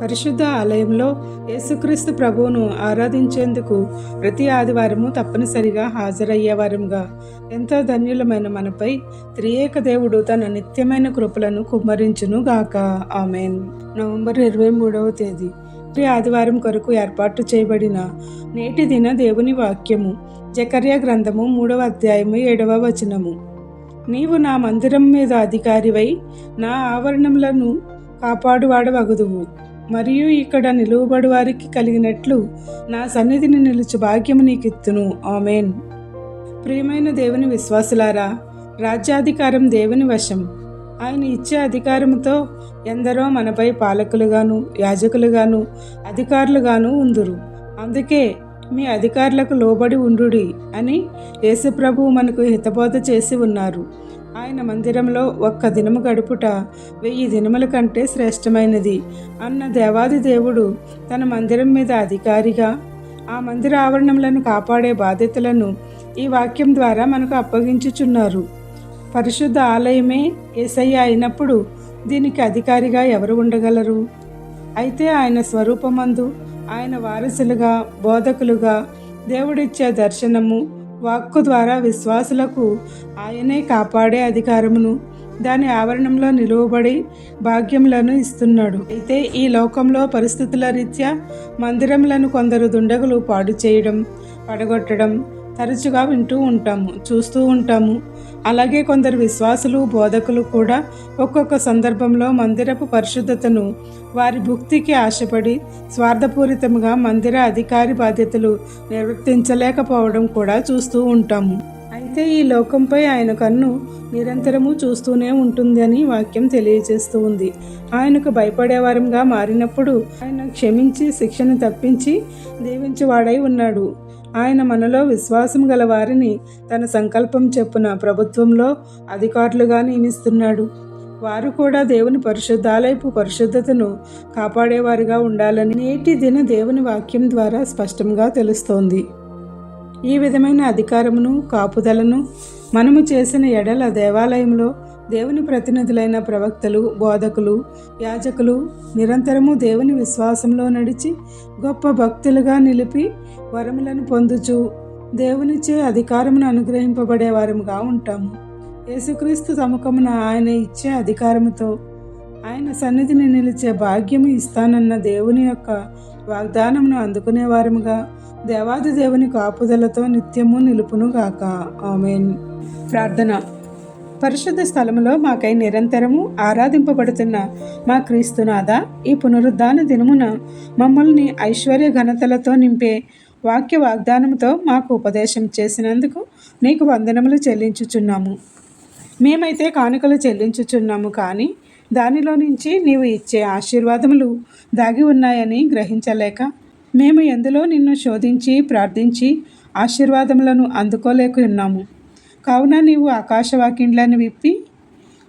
పరిశుద్ధ ఆలయంలో యేసుక్రీస్తు ప్రభువును ఆరాధించేందుకు ప్రతి ఆదివారము తప్పనిసరిగా హాజరయ్యేవారంగా ఎంతో ధన్యులమైన మనపై త్రియేక దేవుడు తన నిత్యమైన కృపలను కుమ్మరించును గాక ఆమెన్. నవంబర్ ఇరవై మూడవ తేదీ. ప్రతి ఆదివారం కొరకు ఏర్పాటు చేయబడిన నేటి దిన దేవుని వాక్యము జకర్య గ్రంథము మూడవ అధ్యాయము ఏడవ వచనము. నీవు నా మందిరం మీద అధికారివై నా ఆవరణములను కాపాడువాడవగుదువు. మరియు ఇక్కడ నిలువబడి వారికి కలిగినట్లు నా సన్నిధిని నిలుచు భాగ్యము నీకిత్తును. ఆమెన్. ప్రియమైన దేవుని విశ్వాసులారా రాజ్యాధికారం దేవుని వశం. ఆయన ఇచ్చే అధికారంతో ఎందరో మనపై పాలకులుగాను యాజకులుగాను అధికారులుగాను ఉందురు. అందుకే మీ అధికారులకు లోబడి ఉండుడి అని యేసుప్రభువు మనకు హితబోధ చేసి ఉన్నారు. ఆయన మందిరంలో ఒక్క దినము గడుపుట వెయ్యి దినముల కంటే శ్రేష్టమైనది. అన్న దేవాది దేవుడు తన మందిరం మీద అధికారిగా ఆ మందిర ఆవరణములను కాపాడే బాధ్యతలను ఈ వాక్యం ద్వారా మనకు అప్పగించుచున్నారు. పరిశుద్ధ ఆలయమే ఏసయ్య అయినప్పుడు దీనికి అధికారిగా ఎవరు ఉండగలరు? అయితే ఆయన స్వరూపమందు ఆయన వారసులుగా బోధకులుగా దేవుడిచ్చే దర్శనము వాక్కు ద్వారా విశ్వాసులకు ఆయనే కాపాడే అధికారమును దాని ఆవరణంలో నిలువబడి భాగ్యములను ఇస్తున్నాడు. అయితే ఈ లోకంలో పరిస్థితుల రీత్యా మందిరములను కొందరు దుండగులు పాడు చేయడం పడగొట్టడం తరచుగా వింటూ ఉంటాము చూస్తూ ఉంటాము. అలాగే కొందరు విశ్వాసులు బోధకులు కూడా ఒక్కొక్క సందర్భంలో మందిరపు పరిశుద్ధతను వారి భుక్తికి ఆశపడి స్వార్థపూరితంగా మందిర అధికారి బాధ్యతలు నిర్వర్తించలేకపోవడం కూడా చూస్తూ ఉంటాము. అయితే ఈ లోకంపై ఆయన కన్ను నిరంతరము చూస్తూనే ఉంటుందని వాక్యం తెలియజేస్తూ ఉంది. ఆయనకు భయపడేవారంగా మారినప్పుడు ఆయన క్షమించి శిక్షను తప్పించి దీవించేవాడై ఉన్నాడు. ఆయన మనలో విశ్వాసం గల వారిని తన సంకల్పం చెప్పున ప్రభుత్వంలో అధికారులుగా నియమిస్తున్నాడు. వారు కూడా దేవుని పరిశుద్ధాలైపు పరిశుద్ధతను కాపాడేవారుగా ఉండాలని నేటి దిన దేవుని వాక్యం ద్వారా స్పష్టంగా తెలుస్తోంది. ఈ విధమైన అధికారమును కాపుదలను మనము చేసిన ఎడల దేవాలయంలో దేవుని ప్రతినిధులైన ప్రవక్తలు బోధకులు యాజకులు నిరంతరము దేవుని విశ్వాసంలో నడిచి గొప్ప భక్తులుగా నిలిపి వరములను పొందుచు దేవునిచే అధికారమును అనుగ్రహింపబడే వారముగా ఉంటాము. యేసుక్రీస్తు సముఖమున ఆయన ఇచ్చే అధికారముతో ఆయన సన్నిధిని నిలిచే భాగ్యము ఇస్తానన్న దేవుని యొక్క వాగ్దానమును అందుకునే వారముగా దేవాది దేవుని కాపుదలతో నిత్యము నిలుపునుగాక ఆమెన్. ప్రార్థన. పరిశుద్ధ స్థలములో మాకై నిరంతరము ఆరాధింపబడుతున్న మా క్రీస్తునాథ ఈ పునరుద్ధాన దినమున మమ్మల్ని ఐశ్వర్య ఘనతలతో నింపే వాక్య వాగ్దానంతో మాకు ఉపదేశం చేసినందుకు నీకు వందనములు చెల్లించుచున్నాము. మేమైతే కానుకలు చెల్లించుచున్నాము కానీ దానిలో నుంచి నీవు ఇచ్చే ఆశీర్వాదములు దాగి ఉన్నాయని గ్రహించలేక మేము ఎందులో నిన్ను శోధించి ప్రార్థించి ఆశీర్వాదములను అందుకోలేకున్నాము కావున నీవు ఆకాశవాకిండ్లను విప్పి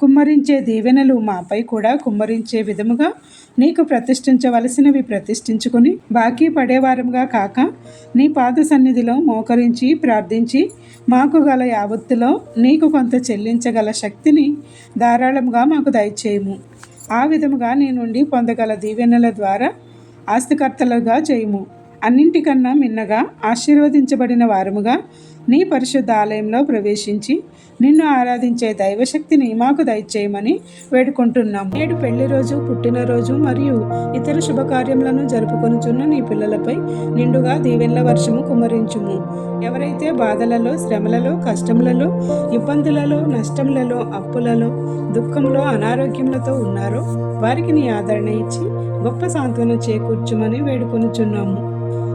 కుమ్మరించే దీవెనలు మాపై కూడా కుమ్మరించే విధముగా నీకు ప్రతిష్ఠించవలసినవి ప్రతిష్ఠించుకుని బాకీ పడేవారంగా కాక నీ పాద సన్నిధిలో మోకరించి ప్రార్థించి మాకు గల యావత్తులో నీకు కొంత చెల్లించగల శక్తిని ధారాళంగా మాకు దయచేయము. ఆ విధముగా నీ నుండి పొందగల దీవెనల ద్వారా ఆస్తికర్తలుగా చేయము. అన్నింటికన్నా మిన్నగా ఆశీర్వదించబడిన వారముగా నీ పరిశుద్ధ ఆలయంలో ప్రవేశించి నిన్ను ఆరాధించే దైవశక్తిని మాకు దయచేయమని వేడుకుంటున్నాము. నేడు పెళ్ళి రోజు పుట్టినరోజు మరియు ఇతర శుభకార్యములను జరుపుకొనుచున్న నీ పిల్లలపై నిండుగా దీవెన్ల వర్షము కుమరించుము ఎవరైతే బాధలలో శ్రమలలో కష్టములలో ఇబ్బందులలో నష్టములలో అప్పులలో దుఃఖంలో అనారోగ్యములతో ఉన్నారో వారికి నీ ఆదరణ ఇచ్చి గొప్ప సాంత్వన చేకూర్చుమని వేడుకొనుచున్నాము.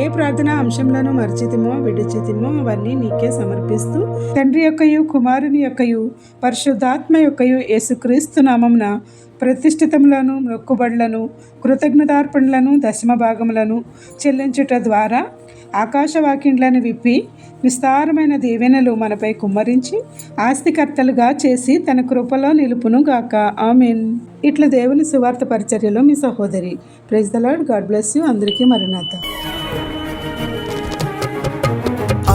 ఏ ప్రార్థనా అంశంలోనూ మర్చితిమో విడిచితిమో అవన్నీ నీకే సమర్పిస్తూ తండ్రి యొక్కయు కుమారుని యొక్కయు పరిశుద్ధాత్మ యొక్కయు యేసుక్రీస్తు నామంన ప్రతిష్ఠితములను మొక్కుబడులను కృతజ్ఞతార్పణలను దశమ భాగములను చెల్లించుట ద్వారా ఆకాశవాకిండ్లను విప్పి విస్తారమైన దీవెనలు మనపై కుమ్మరించి ఆస్తికర్తలుగా చేసి తన కృపలో నిలుపును గాక. ఆమెన్. ఇట్లా దేవుని సువార్త పరిచర్యలో మీ సహోదరి. Praise the lord. God bless you. అందరికీ మరణాథ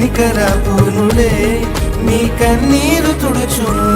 కనికరాపునుడే నీ కన్నీరు తుడుచును.